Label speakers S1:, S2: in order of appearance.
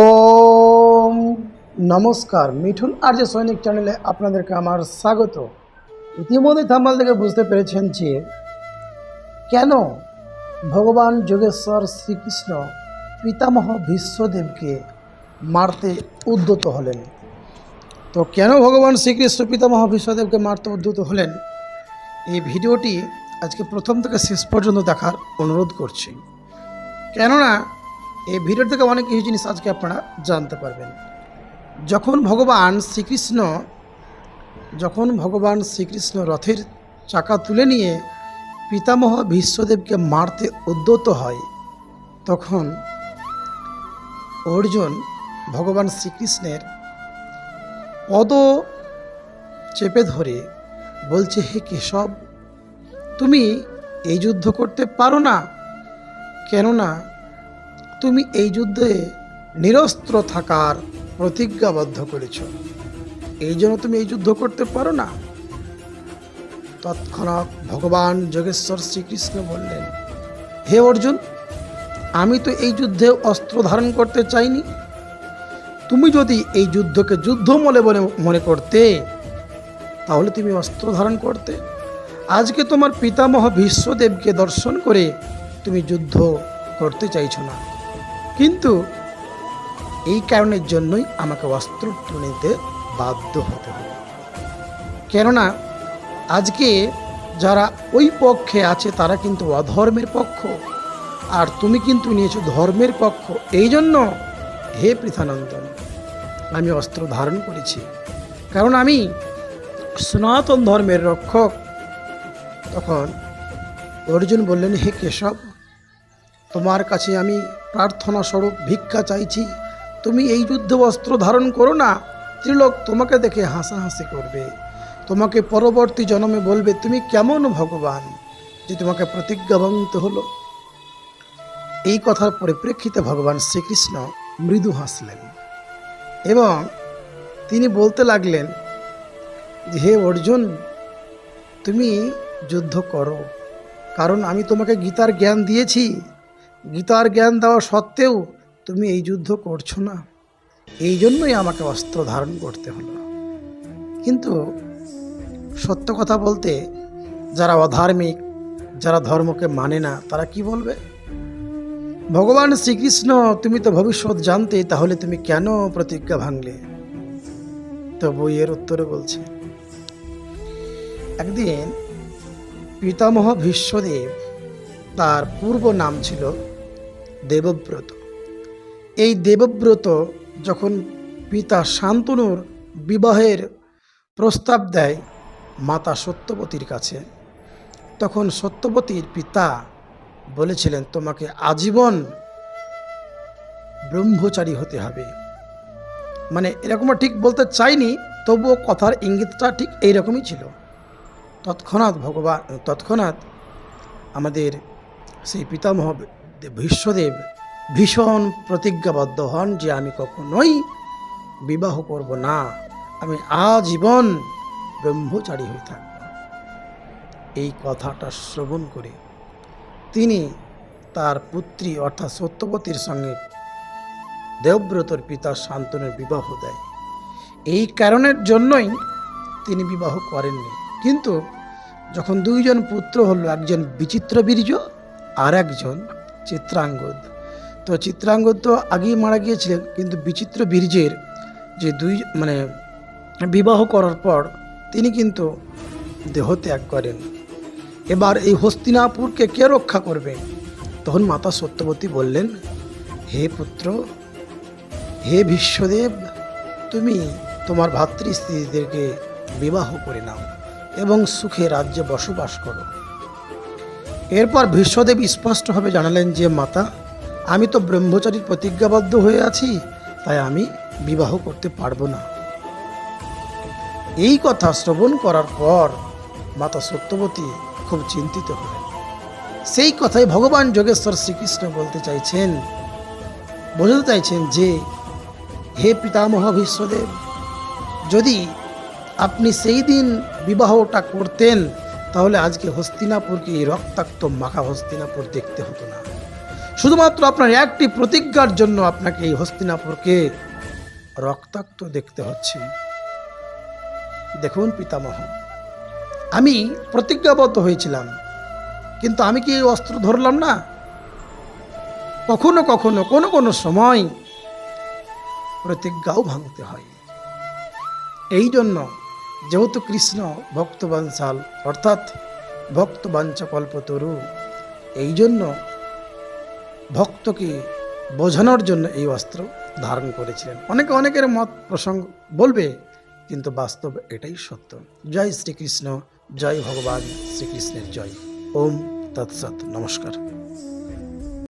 S1: ওম নমস্কার, মিঠুন আর যে সৈনিক চ্যানেলে আপনাদেরকে আমার স্বাগত। ইতিমধ্যে থাম্বাল থেকে বুঝতে পেরেছেন যে কেন ভগবান যোগেশ্বর শ্রীকৃষ্ণ পিতামহ বিশ্বদেবকে মারতে উদ্যত হলেন? তো কেন ভগবান শ্রীকৃষ্ণ পিতামহ বিশ্বদেবকে মারতে উদ্যত হলেন? এই ভিডিওটি আজকে প্রথম থেকে শেষ পর্যন্ত দেখার অনুরোধ করছি। কেননা এই ভিডিও থেকে অনেক কিছু জিনিস আজকে আপনারা জানতে পারবেন। যখন ভগবান শ্রীকৃষ্ণ, যখন ভগবান শ্রীকৃষ্ণ রথের চাকা তুলে নিয়ে পিতামহ বিশ্বদেবকে মারতে উদ্যত হয়, তখন অর্জুন ভগবান শ্রীকৃষ্ণের পদ চেপে ধরে বলছে, হে কেশব, তুমি এই যুদ্ধ করতে পারো না। কেননা তুমি এই যুদ্ধে নিরস্ত্র থাকার প্রতিজ্ঞাবদ্ধ করেছ। এই জন্য তুমি এই যুদ্ধ করতে পারো না। তৎক্ষণাৎ ভগবান যোগেশ্বর শ্রীকৃষ্ণ বললেন, হে অর্জুন, আমি তো এই যুদ্ধে অস্ত্র ধারণ করতে চাইনি। তুমি যদি এই যুদ্ধকে যুদ্ধ মনে বলে মনে করতে, তাহলে তুমি অস্ত্র ধারণ করতে। আজকে তোমার পিতামহ বিশ্বদেবকে দর্শন করে তুমি যুদ্ধ করতে চাইছো না। কিন্তু এই কারণের জন্যই আমাকে অস্ত্র তুলে নিতে বাধ্য হতে হবে। কেননা আজকে যারা ওই পক্ষে আছে, তারা কিন্তু অধর্মের পক্ষ। আর তুমি কিন্তু নিয়েছো ধর্মের পক্ষ। এই জন্য হে পৃথানন্দন আমি অস্ত্র ধারণ করেছি। কারণ আমি সনাতন ধর্মের রক্ষক। তখন অর্জুন বললেন, হে কেশব, তোমার কাছে আমি প্রার্থনা স্বরূপ ভিক্ষা চাইছি। তুমি এই যুদ্ধ অস্ত্র ধারণ করো না। ত্রিলোক তোমাকে দেখে হাসাহাসি করবে। তোমাকে পরবর্তী জন্মে বলবে, তুমি কেমন ভগবান যে তোমাকে প্রতিজ্ঞাবন্ত হলো? এই কথার পরিপ্রেক্ষিতে ভগবান শ্রীকৃষ্ণ মৃদু হাসলেন এবং তিনি বলতে লাগলেন যে হে অর্জুন, তুমি যুদ্ধ করো। কারণ আমি তোমাকে গীতার জ্ঞান দিয়েছি। গীতার জ্ঞান দেওয়া সত্ত্বেও তুমি এই যুদ্ধ করছ না। এই জন্যই আমাকে অস্ত্র ধারণ করতে হলো। কিন্তু সত্য কথা বলতে যারা অধার্মিক, যারা ধর্মকে মানে না, তারা কি বলবে? ভগবান শ্রীকৃষ্ণ, তুমি তো ভবিষ্যৎ জানতে, তাহলে তুমি কেন প্রতিজ্ঞা ভাঙলে? তো বইয়ের উত্তরে বলছে, একদিন পিতামহ ভীষ্মদেব, তার পূর্ব নাম ছিল দেবব্রত। এই দেবব্রত যখন পিতা শান্তনুর বিবাহের প্রস্তাব দেয় মাতা সত্যবতীর কাছে, তখন সত্যবতীর পিতা বলেছিলেন, তোমাকে আজীবন ব্রহ্মচারী হতে হবে। মানে এরকম ঠিক বলতে চাইনি, তবুও কথার ইঙ্গিতটা ঠিক এইরকমই ছিল। তৎক্ষণাৎ ভগবান তৎক্ষণাৎ আমাদের সেই পিতামহ ভীষ্মদেব ভীষণ প্রতিজ্ঞাবদ্ধ হন যে আমি কখনোই বিবাহ করব না। আমি আজীবন ব্রহ্মচারী হয়ে থাকব। এই কথাটা শ্রবণ করে তিনি তার পুত্রী অর্থাৎ সত্যবতীর সঙ্গে দেবব্রতর পিতা শান্তনের বিবাহ দেয়। এই কারণের জন্যই তিনি বিবাহ করেননি। কিন্তু যখন দুইজন পুত্র হলো, একজন বিচিত্র বীর্য আর একজন চিত্রাঙ্গদ। তো চিত্রাঙ্গদ তো আগেই মারা গিয়েছিলেন, কিন্তু বিচিত্র বীর্যের যে দুই মানে বিবাহ করার পর তিনি কিন্তু দেহ ত্যাগ করেন। এবার এই হস্তিনাপুরকে কে রক্ষা করবে? তখন মাতা সত্যবতী বললেন, হে পুত্র, হে বিশ্বদেব, তুমি তোমার ভাতৃ স্ত্রীদেরকে বিবাহ করে নাও এবং সুখে রাজ্যে বসবাস করো। এরপর ভীষ্মদেব স্পষ্টভাবে জানালেন যে, মাতা, আমি তো ব্রহ্মচারীর প্রতিজ্ঞাবদ্ধ হয়ে আছি, তাই আমি বিবাহ করতে পারব না। এই কথা শ্রবণ করার পর মাতা সত্যবতী খুব চিন্তিত হলেন। সেই কথাই ভগবান যোগেশ্বর শ্রীকৃষ্ণ বলতে চাইছেন, বোঝাতে চাইছেন যে, হে পিতামহ বিশ্বদেব যদি আপনি সেই দিন বিবাহটা করতেন তাহলে আজকে হস্তিনাপুরকে এই রক্তাক্ত মাখা হস্তিনাপুর দেখতে হতো না? শুধুমাত্র আপনার একটি প্রতিজ্ঞার জন্য আপনাকে এই হস্তিনাপুরকে রক্তাক্ত দেখতে হচ্ছে। দেখুন পিতামহ, আমি প্রতিজ্ঞাবদ্ধ হয়েছিলাম, কিন্তু আমি কি এই অস্ত্র ধরলাম না? কখনো কখনো কোনো কোনো সময় প্রতিজ্ঞাও ভাঙতে হয়। এই জন্য যেহেতু কৃষ্ণ ভক্তবাঞ্চাল অর্থাৎ ভক্তবাঞ্চা কল্পতরু এই জন্য ভক্তকে বোঝানোর জন্য এই অস্ত্র ধারণ করেছিলেন। অনেকে অনেকের মত প্রসঙ্গ বলবে, কিন্তু বাস্তব এটাই সত্য। জয় শ্রীকৃষ্ণ, জয় ভগবান, শ্রীকৃষ্ণের জয়। ওম তৎসৎ, নমস্কার।